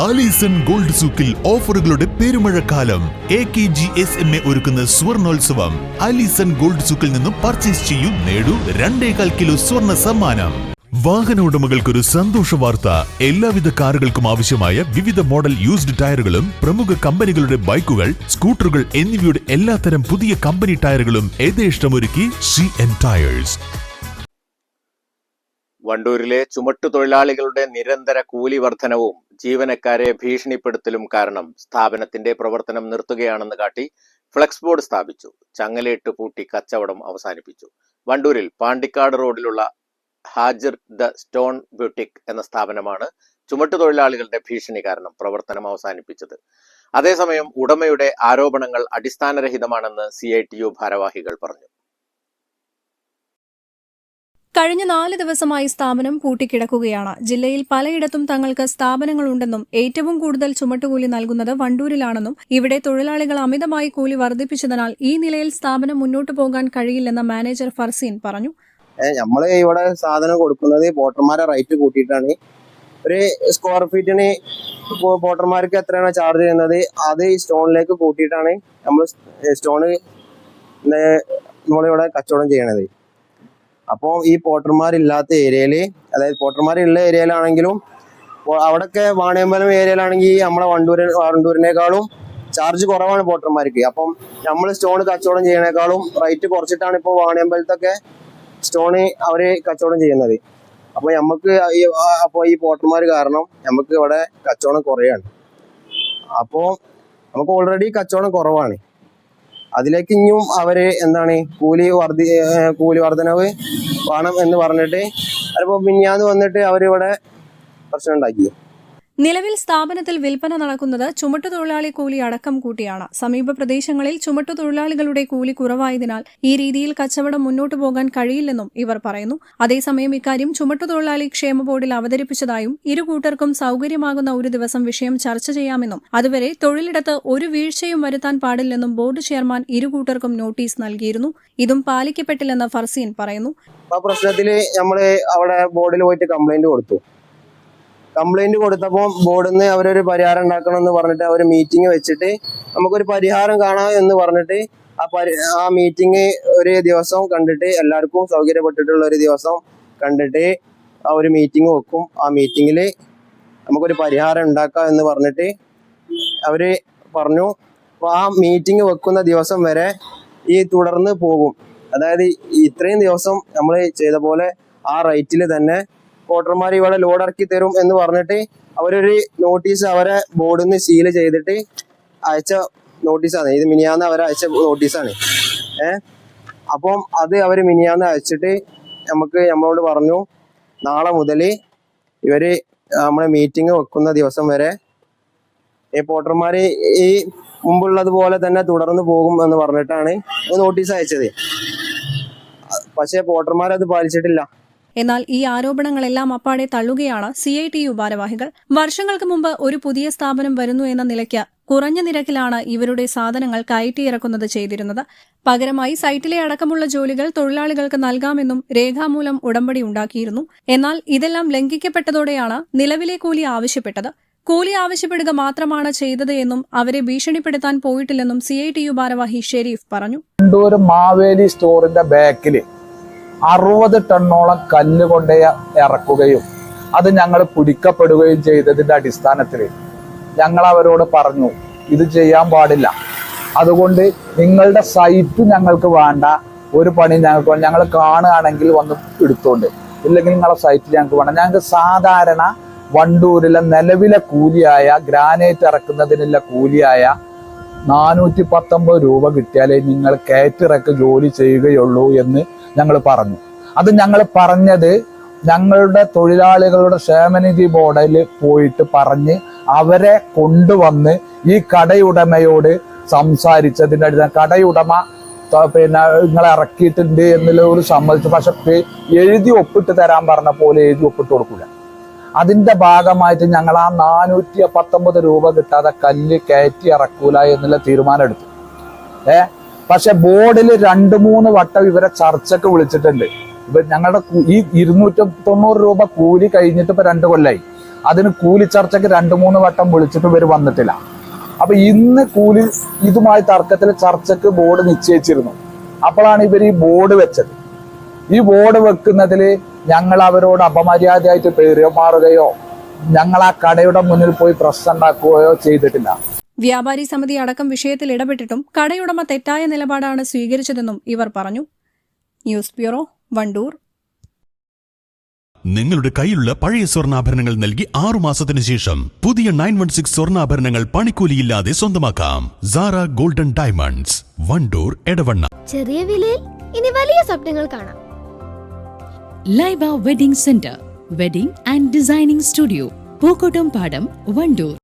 Alison gold സൂക്കിൽ ഓഫറുകളുടെ പെരുമഴക്കാലം. A K G S M A ഒരുക്കുന്ന സ്വർണോത്സവം. ആലീസൺ ഗോൾഡ് സൂക്കിൽ നിന്നും പർച്ചേസ് ചെയ്യൂ നേടൂ രണ്ടേകാൽ കിലോ സ്വർണ സമ്മാനം. വാഹന ഉടമകൾക്കൊരു സന്തോഷ വാർത്ത. എല്ലാവിധ കാറുകൾക്കും ആവശ്യമായ വിവിധ മോഡൽ യൂസ്ഡ് ടയറുകളും പ്രമുഖ കമ്പനികളുടെ ബൈക്കുകൾ സ്കൂട്ടറുകൾ എന്നിവയുടെ എല്ലാത്തരം പുതിയ കമ്പനി ടയറുകളും യഥേഷ്ടമൊരുക്കി സി എൻ ടയേഴ്സ് വണ്ടൂരിലെ ചുമട്ടുതൊഴിലാളികളുടെ നിരന്തര കൂലി വർധനവും ജീവനക്കാരെ ഭീഷണിപ്പെടുത്തലും കാരണം സ്ഥാപനത്തിന്റെ പ്രവർത്തനം നിർത്തുകയാണെന്ന് കാട്ടി ഫ്ലെക്സ് ബോർഡ് സ്ഥാപിച്ചു. ചങ്ങലയിട്ട് പൂട്ടി കച്ചവടം അവസാനിപ്പിച്ചു. വണ്ടൂരിൽ പാണ്ടിക്കാട് റോഡിലുള്ള ഹാജർ ദ സ്റ്റോൺ ബ്യൂട്ടിക് എന്ന സ്ഥാപനമാണ് ചുമട്ടുതൊഴിലാളികളുടെ ഭീഷണി കാരണം പ്രവർത്തനം അവസാനിപ്പിച്ചത്. അതേസമയം ഉടമയുടെ ആരോപണങ്ങൾ അടിസ്ഥാനരഹിതമാണെന്ന് സി ഭാരവാഹികൾ പറഞ്ഞു. കഴിഞ്ഞ നാല് ദിവസമായി സ്ഥാപനം പൂട്ടിക്കിടക്കുകയാണ്. ജില്ലയിൽ പലയിടത്തും തങ്ങൾക്ക് സ്ഥാപനങ്ങളുണ്ടെന്നും ഏറ്റവും കൂടുതൽ ചുമട്ടുകൂലി നൽകുന്നത് വണ്ടൂരിലാണെന്നും ഇവിടെ തൊഴിലാളികൾ അമിതമായി കൂലി വർദ്ധിപ്പിച്ചതിനാൽ ഈ നിലയിൽ സ്ഥാപനം മുന്നോട്ടു പോകാൻ കഴിയില്ലെന്ന് മാനേജർ ഫർസീൻ പറഞ്ഞു. നമ്മൾ ഇവിടെ സാധനം കൊടുക്കുന്നത് പോട്ടർമാരെ റേറ്റ് കൂട്ടിയിട്ടാണ്. ഒരു സ്ക്വയർ ഫീറ്റിന് പോട്ടർമാർക്ക് എത്രയാണ് ചാർജ് ചെയ്യുന്നത്? അത് സ്റ്റോണിലേക്ക് കൂട്ടിയിട്ടാണ് നമ്മൾ സ്റ്റോണ് നമ്മളിവിടെ കച്ചവടം ചെയ്യണത്. അപ്പോൾ ഈ പോട്ടർമാരില്ലാത്ത ഏരിയയിൽ അതായത് പോട്ടർമാരുള്ള ഏരിയയിലാണെങ്കിലും അവിടെയൊക്കെ വാണിയമ്പലം ഏരിയയിലാണെങ്കിൽ നമ്മളെ വണ്ടൂര് വണ്ടൂരിനേക്കാളും ചാർജ് കുറവാണ് പോട്ടർമാർക്ക്. അപ്പം നമ്മൾ സ്റ്റോൺ കച്ചവടം ചെയ്യണേക്കാളും റേറ്റ് കുറച്ചിട്ടാണ് ഇപ്പോൾ വാണിയമ്പലത്തൊക്കെ സ്റ്റോണ് അവർ കച്ചവടം ചെയ്യുന്നത്. അപ്പൊ നമുക്ക് അപ്പൊ ഈ പോട്ടർമാർ കാരണം നമുക്ക് ഇവിടെ കച്ചവടം കുറയാണ്. അപ്പോ നമുക്ക് ഓൾറെഡി കച്ചവടം കുറവാണ്. അതിലേക്ക് ഇനിയും അവർ എന്താണ് കൂലി വർദ്ധി കൂലി വർധനവ് വേണം എന്ന് പറഞ്ഞിട്ട് അതിപ്പോ മിഞ്ഞാന്ന് വന്നിട്ട് അവരിവിടെ പ്രശ്നം ഉണ്ടാക്കി. നിലവിൽ സ്ഥാപനത്തിൽ വിൽപ്പന നടക്കുന്നത് ചുമട്ടുതൊഴിലാളി കൂലി അടക്കം കൂട്ടിയാണ്. സമീപ പ്രദേശങ്ങളിൽ ചുമട്ടുതൊഴിലാളികളുടെ കൂലി കുറവായതിനാൽ ഈ രീതിയിൽ കച്ചവടം മുന്നോട്ടു പോകാൻ കഴിയില്ലെന്നും ഇവർ പറയുന്നു. അതേസമയം ഇക്കാര്യം ചുമട്ടുതൊഴിലാളി ക്ഷേമ ബോർഡിൽ അവതരിപ്പിച്ചതായും ഇരു കൂട്ടർക്കും സൌകര്യമാകുന്ന ഒരു ദിവസം വിഷയം ചർച്ച ചെയ്യാമെന്നും അതുവരെ തൊഴിലിടത്ത് ഒരു വീഴ്ചയും വരുത്താൻ പാടില്ലെന്നും ബോർഡ് ചെയർമാൻ ഇരു കൂട്ടർക്കും നോട്ടീസ് നൽകിയിരുന്നു. ഇതും പാലിക്കപ്പെട്ടില്ലെന്ന് ഫർസീൻ പറയുന്നു. ആ പ്രശ്നത്തിൽ നമ്മൾ അവിടെ ബോർഡിൽ പോയിട്ട് കംപ്ലൈന്റ് കംപ്ലൈന്റ് കൊടുത്തപ്പോൾ ബോർഡിൽ നിന്ന് അവരൊരു പരിഹാരം ഉണ്ടാക്കണം എന്ന് പറഞ്ഞിട്ട് അവർ മീറ്റിംഗ് വെച്ചിട്ട് നമുക്കൊരു പരിഹാരം കാണാം എന്ന് പറഞ്ഞിട്ട് ആ പരി ആ മീറ്റിംഗ് ഒരു ദിവസം കണ്ടിട്ട് എല്ലാവർക്കും സൗകര്യപ്പെട്ടിട്ടുള്ള ഒരു ദിവസം കണ്ടിട്ട് ആ ഒരു മീറ്റിംഗ് വെക്കും. ആ മീറ്റിങ്ങിൽ നമുക്കൊരു പരിഹാരം ഉണ്ടാക്കാം എന്ന് പറഞ്ഞിട്ട് അവർ പറഞ്ഞു. അപ്പൊ ആ മീറ്റിംഗ് വെക്കുന്ന ദിവസം വരെ ഈ തുടർന്ന് പോകും. അതായത് ഇത്രയും ദിവസം നമ്മൾ ചെയ്ത പോലെ ആ റേറ്റിൽ തന്നെ വോട്ടർമാർ ഇവിടെ ലോഡ് ഇറക്കി തരും എന്ന് പറഞ്ഞിട്ട് അവരൊരു നോട്ടീസ് അവരെ ബോർഡിൽ നിന്ന് സീൽ ചെയ്തിട്ട് അയച്ച നോട്ടീസാണ് ഇത് മിനിയാന്ന് അവരെ അയച്ച നോട്ടീസാണ് ഏ? അപ്പം അത് അവർ മിനിയാന്ന് അയച്ചിട്ട് നമുക്ക് നമ്മളോട് പറഞ്ഞു നാളെ മുതൽ ഇവർ നമ്മളെ മീറ്റിംഗ് വെക്കുന്ന ദിവസം വരെ ഈ പോട്ടർമാർ ഈ മുമ്പുള്ളതുപോലെ തന്നെ തുടർന്ന് പോകും എന്ന് പറഞ്ഞിട്ടാണ് നോട്ടീസ് അയച്ചത്. പക്ഷേ പോട്ടർമാർ അത് പാലിച്ചിട്ടില്ല. എന്നാൽ ഈ ആരോപണങ്ങളെല്ലാം അപ്പാടെ തള്ളുകയാണ് സി ഐ ടി യു ഭാരവാഹികൾ വർഷങ്ങൾക്ക് മുമ്പ് ഒരു പുതിയ സ്ഥാപനം വരുന്നു എന്ന നിലയ്ക്ക് കുറഞ്ഞ നിരക്കിലാണ് ഇവരുടെ സാധനങ്ങൾ കയറ്റിയിറക്കുന്നത് ചെയ്തിരുന്നത്. പകരമായി സൈറ്റിലെ അടക്കമുള്ള ജോലികൾ തൊഴിലാളികൾക്ക് നൽകാമെന്നും രേഖാമൂലം ഉടമ്പടി ഉണ്ടാക്കിയിരുന്നു. എന്നാൽ ഇതെല്ലാം ലംഘിക്കപ്പെട്ടതോടെയാണ് നിലവിലെ കൂലി ആവശ്യപ്പെട്ടത്. കൂലി ആവശ്യപ്പെടുക മാത്രമാണ് ചെയ്തത് എന്നും അവരെ ഭീഷണിപ്പെടുത്താൻ പോയിട്ടില്ലെന്നും സി ഐ ടി യു ഭാരവാഹി ഷെരീഫ് പറഞ്ഞു. മാവേലി സ്റ്റോറിന്റെ ബാക്കിൽ അറുപത് ടണ്ണോളം കല്ല് കൊണ്ടേ ഇറക്കുകയും അത് ഞങ്ങൾ പിടിക്കപ്പെടുകയും ചെയ്തതിന്റെ അടിസ്ഥാനത്തിൽ ഞങ്ങൾ അവരോട് പറഞ്ഞു ഇത് ചെയ്യാൻ പാടില്ല. അതുകൊണ്ട് നിങ്ങളുടെ സൈറ്റ് ഞങ്ങൾക്ക് വേണ്ട. ഒരു പണി ഞങ്ങൾക്ക്. ഞങ്ങൾ കാണുകയാണെങ്കിൽ വന്ന് എടുത്തോണ്ട്. ഇല്ലെങ്കിൽ നിങ്ങളെ സൈറ്റ് ഞങ്ങൾക്ക് വേണം ഞങ്ങൾക്ക് സാധാരണ വണ്ടൂരിലെ നിലവിലെ കൂലിയായ ഗ്രാനൈറ്റ് ഇറക്കുന്നതിനുള്ള കൂലിയായ നാനൂറ്റി പത്തൊമ്പത് രൂപ കിട്ടിയാലേ നിങ്ങൾ കയറ്റിറക്ക് ജോലി ചെയ്യുകയുള്ളൂ എന്ന് ഞങ്ങൾ പറഞ്ഞു. അത് ഞങ്ങൾ പറഞ്ഞത് ഞങ്ങളുടെ തൊഴിലാളികളുടെ ക്ഷേമനിധി ബോർഡിൽ പോയിട്ട് പറഞ്ഞ് അവരെ കൊണ്ടുവന്ന് ഈ കടയുടമയോട് സംസാരിച്ചതിന്റെ അടിസ്ഥാന കടയുടമ പിന്നെ നിങ്ങളെ ഇറക്കിയിട്ടുണ്ട് എന്നുള്ള ഒരു സമ്മതിച്ചു. പക്ഷെ എഴുതി ഒപ്പിട്ട് തരാൻ പറഞ്ഞ പോലെ എഴുതി ഒപ്പിട്ട് കൊടുക്കൂല. അതിന്റെ ഭാഗമായിട്ട് ഞങ്ങൾ ആ നാനൂറ്റി പത്തൊമ്പത് രൂപ കിട്ടാതെ കല്ല് കയറ്റി ഇറക്കൂല എന്നുള്ള തീരുമാനം എടുത്തു. ഏ? പക്ഷെ ബോർഡിൽ രണ്ട് മൂന്ന് വട്ടം ഇവരെ ചർച്ചക്ക് വിളിച്ചിട്ടുണ്ട്. ഇപ്പൊ ഞങ്ങളുടെ ഈ ഇരുന്നൂറ്റി തൊണ്ണൂറ് രൂപ കൂലി കഴിഞ്ഞിട്ട് ഇപ്പൊ രണ്ട് കൊല്ലായി. അതിന് കൂലി ചർച്ചക്ക് രണ്ട് മൂന്ന് വട്ടം വിളിച്ചിട്ട് ഇവർ വന്നിട്ടില്ല. അപ്പൊ ഇന്ന് കൂലി ഇതുമായി തർക്കത്തിൽ ചർച്ചക്ക് ബോർഡ് നിശ്ചയിച്ചിരുന്നു. അപ്പോഴാണ് ഇവർ ഈ ബോർഡ് വെച്ചത്. ഈ ബോർഡ് വെക്കുന്നതിൽ ഞങ്ങൾ അവരോട് അപമര്യാദയായിട്ട് പെരുമാറുകയോ ഞങ്ങൾ ആ കടയുടെ മുന്നിൽ പോയി പ്രശ്നം ഉണ്ടാക്കുകയോ ചെയ്തിട്ടില്ല. വ്യാപാരി സമിതി അടക്കം വിഷയത്തിൽ ഇടപെട്ടിട്ടും കടയുടമ തെറ്റായ നിലപാടാണ് സ്വീകരിച്ചതെന്നും ഇവർ പറഞ്ഞു. News bureau Wandoor. നിങ്ങളുടെ കയ്യിലുള്ള പഴയ സ്വർണാഭരണങ്ങൾ നൽകി ആറു മാസത്തിനു ശേഷം പുതിയ നയൻ വൺ സിക്സ് സ്വർണാഭരണങ്ങൾ പണിക്കൂലിയില്ലാതെ സ്വന്തമാക്കാം. Sara golden diamonds Wandoor Edavanna. ചെറിയ വിലയിൽ ഇനി വലിയ സ്വപ്നങ്ങൾ കാണാം. Laiba wedding centre wedding and designing studio Pookkottam Padam Wandoor.